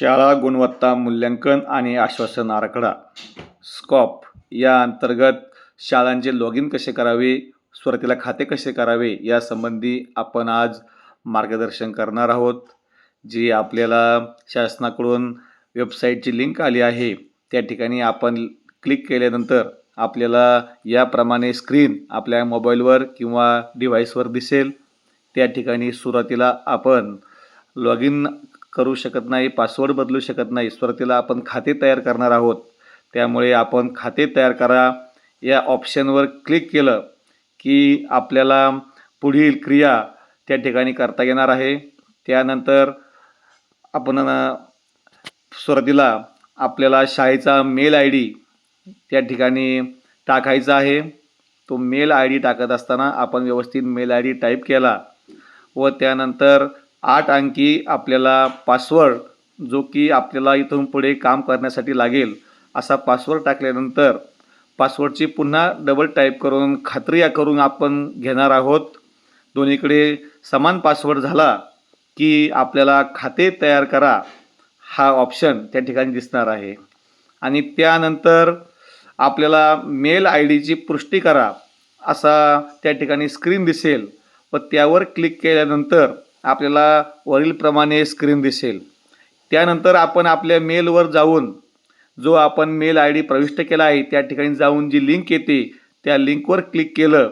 शाळा गुणवत्ता मूल्यांकन आणि आश्वासन आराखडा. स्कॉप या अंतर्गत शाळांचे लॉग इन कसे करावे सुरुवातीला खाते कसे करावे यासंबंधी आपण आज मार्गदर्शन करणार आहोत. जी आपल्याला शासनाकडून वेबसाईटची लिंक आली आहे त्या ठिकाणी आपण क्लिक केल्यानंतर आपल्याला याप्रमाणे स्क्रीन आपल्या मोबाईलवर किंवा डिव्हाइसवर दिसेल. त्या ठिकाणी सुरुवातीला आपण लॉग इन करू शकत नाही पासवर्ड बदलू शकत नाही. सुरुवातीला आपण खाते तयार करणार आहोत. त्यामुळे आपण खाते तयार करा. या ऑप्शनवर क्लिक केलं की आपल्याला पुढील क्रिया त्या ठिकाणी करता येणार आहे. त्यानंतर आपण सुरुवातीला आपल्याला शाळेचा मेल आय डी त्या ठिकाणी टाकायचा आहे. तो मेल आय डी टाकत असताना आपण व्यवस्थित मेल आय डी टाईप केला व त्यानंतर आठ अंकी आपल्याला पासवर्ड जो की आपल्याला इथून पुढे काम करण्यासाठी लागेल असा पासवर्ड टाकल्यानंतर पासवर्डची पुन्हा डबल टाईप करून खात्री करून आपण घेणार आहोत. दोन्हीकडे समान पासवर्ड झाला की आपल्याला खाते तयार करा हा ऑप्शन त्या ठिकाणी दिसणार आहे. आणि त्यानंतर आपल्याला मेल आय डीची पुष्टी करा असा त्या ठिकाणी स्क्रीन दिसेल व त्यावर क्लिक केल्यानंतर आपल्याला वरीलप्रमाणे स्क्रीन दिसेल. त्यानंतर आपण आपल्या मेलवर जाऊन जो आपण मेल आय डी प्रविष्ट केला आहे त्या ठिकाणी जाऊन जी लिंक येते त्या लिंकवर क्लिक केलं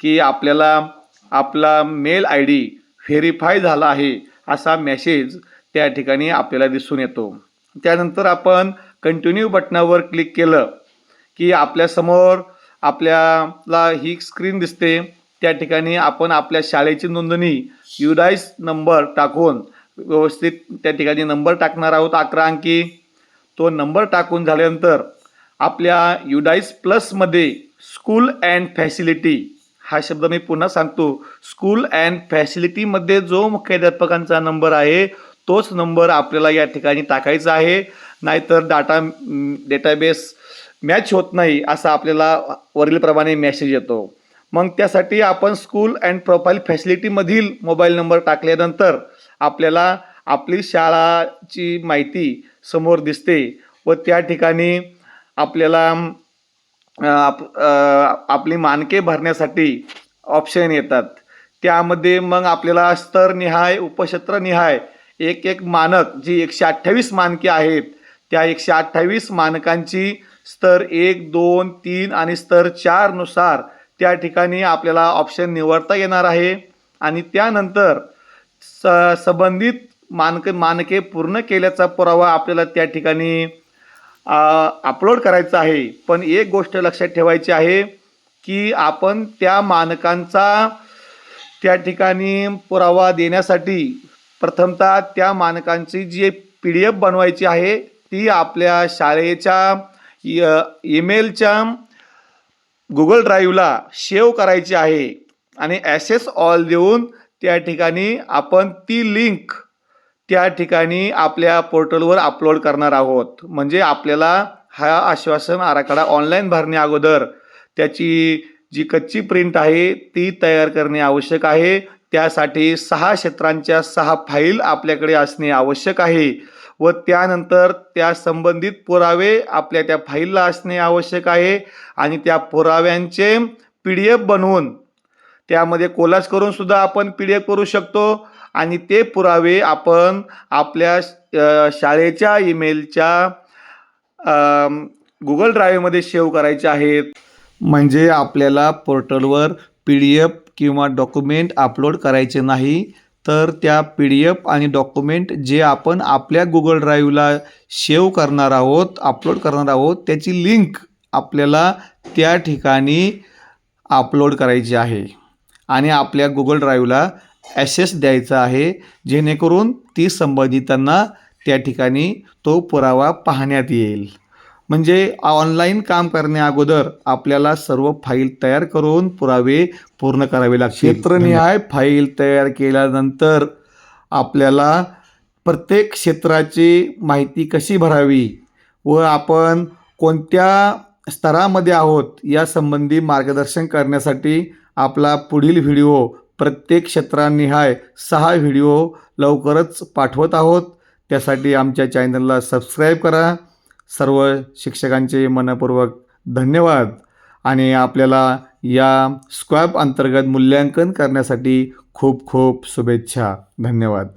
की आपल्याला आपला मेल आय डी व्हेरीफाय झाला आहे असा मेसेज त्या ठिकाणी आपल्याला दिसून येतो. त्यानंतर आपण कंटिन्यू बटनावर क्लिक केलं की आपल्यासमोर आपल्याला ही स्क्रीन दिसते. त्या ठिकाणी आपण आपल्या शाळेची नोंदणी युडाईस नंबर टाकून व्यवस्थित त्या ठिकाणी नंबर टाकणार आहोत. अकरा अंकी. तो नंबर टाकून झाल्यानंतर आपल्या युडाईस प्लसमध्ये स्कूल अँड फॅसिलिटी हा शब्द मी पुन्हा सांगतो. स्कूल अँड फॅसिलिटीमध्ये जो मुख्याध्यापकांचा नंबर आहे तोच नंबर आपल्याला या ठिकाणी टाकायचा आहे. नाहीतर डाटा डेटाबेस मॅच होत नाही असा आपल्याला वरीलप्रमाणे मेसेज येतो. मग त्यासाठी आपण स्कूल अँड प्रोफाईल फॅसिलिटीमधील मोबाईल नंबर टाकल्यानंतर आपल्याला आपली शाळाची माहिती समोर दिसते व त्या ठिकाणी आपल्याला आप आपली मानके भरण्यासाठी ऑप्शन येतात. त्यामध्ये मग आपल्याला स्तरनिहाय उपक्षेत्रनिहाय एक एक मानक जी एकशे अठ्ठावीस मानके आहेत त्या एकशे अठ्ठावीस मानकांची स्तर एक दोन तीन आणि स्तर चारनुसार त्या ठिकाणी आपल्याला ऑप्शन निवडता येणार आहे. आणि त्यानंतर स संबंधित मानक मानके पूर्ण केल्याचा पुरावा आपल्याला त्या ठिकाणी अपलोड करायचा आहे. पण एक गोष्ट लक्षात ठेवायची आहे की आपण त्या मानकांचा त्या ठिकाणी पुरावा देण्यासाठी प्रथमतः त्या मानकांची जी पी डी एफ बनवायची आहे ती आपल्या शाळेच्या ईमेलच्या गुगल ड्राईव्हला शेव करायची आहे. आणि ॲसेस ऑल देऊन त्या ठिकाणी आपण ती लिंक त्या ठिकाणी आपल्या पोर्टलवर अपलोड करणार आहोत. म्हणजे आपल्याला हा आश्वासन आराखडा ऑनलाईन भरण्या अगोदर त्याची जी कच्ची प्रिंट आहे ती तयार करणे आवश्यक आहे. त्यासाठी सहा क्षेत्रांच्या सहा फाईल आपल्याकडे असणे आवश्यक आहे. व त्यानंतर त्या संबंधित पुरावे आपल्या त्या फाईलला असणे आवश्यक आहे. आणि त्या पुराव्यांचे पी डी एफ बनवून त्यामध्ये कोलाज करून सुद्धा आपण पी डी एफ करू शकतो. आणि ते पुरावे आपण आपल्या शाळेच्या ईमेलच्या गुगल ड्राईव्हमध्ये सेव्ह करायचे आहेत. म्हणजे आपल्याला पोर्टलवर पी डी एफ किंवा डॉक्युमेंट अपलोड करायचे नाही. तर त्या पी डी एफ आणि डॉक्युमेंट जे आपण आपल्या गुगल ड्राईव्हला शेव करणार आहोत अपलोड करणार आहोत त्याची लिंक आपल्याला त्या ठिकाणी अपलोड करायची आहे. आणि आपल्या गुगल ड्राईव्हला ॲसेस द्यायचा आहे जेणेकरून ती संबंधितांना त्या ठिकाणी तो पुरावा पाहण्यात येईल. म्हणजे ऑनलाईन काम करण्या अगोदर आपल्याला सर्व फाईल तयार करून पुरावे पूर्ण करावे लागतील. क्षेत्रनिहाय फाईल तयार केल्यानंतर आपल्याला प्रत्येक क्षेत्राची माहिती कशी भरावी व आपण कोणत्या स्तरामध्ये आहोत यासंबंधी मार्गदर्शन करण्यासाठी आपला पुढील व्हिडिओ प्रत्येक क्षेत्रानिहाय सहा व्हिडिओ लवकरच पाठवत आहोत. त्यासाठी आमच्या चॅनलला सबस्क्राईब करा. सर्व शिक्षकांचे मनपूर्वक धन्यवाद. आणि आपल्याला या स्क्वॅब अंतर्गत मूल्यांकन करण्यासाठी खूप खूप शुभेच्छा. धन्यवाद.